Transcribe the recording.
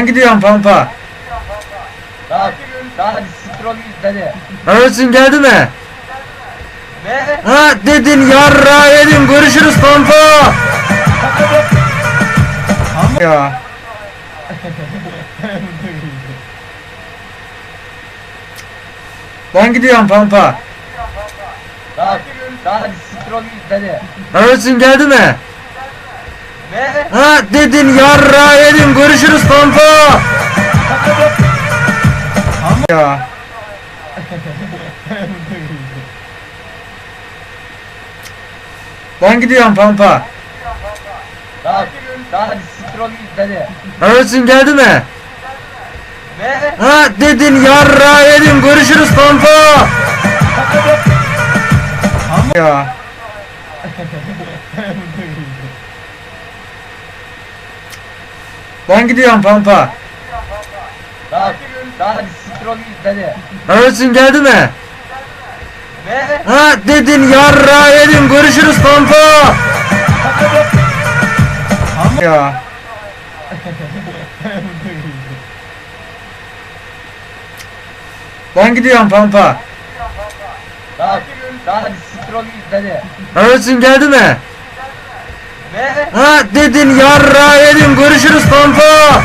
Ben gidiyorum Pampa. Tamam. Tamam hadi siktir ol git hadi. Arasın geldi mi? Ne? Ha dedin yarra yedim görüşürüz Pampa. ya. Ben gidiyorum Pampa. Tamam. Tamam hadi siktir ol git hadi. Arasın geldi mi? Ne? Ha dedin yarra yedim görüşürüz Pampa. ya. Ben gidiyorum Pampa. Git hadi. Arasın geldi mi? Ne? Ha dedin yarra yedim görüşürüz Pampa. ya. Ben gidiyorum Pampa. Tamam. Tamam hadi siktir ol git hadi. Arasın geldi mi? Ne? Ha dedin yarra yedim görüşürüz Pampa. ya. Ben gidiyorum Pampa. Tamam. Tamam hadi siktir ol git hadi. Arasın geldi mi? Ha dedin yarra yedim görüşürüz Pampa.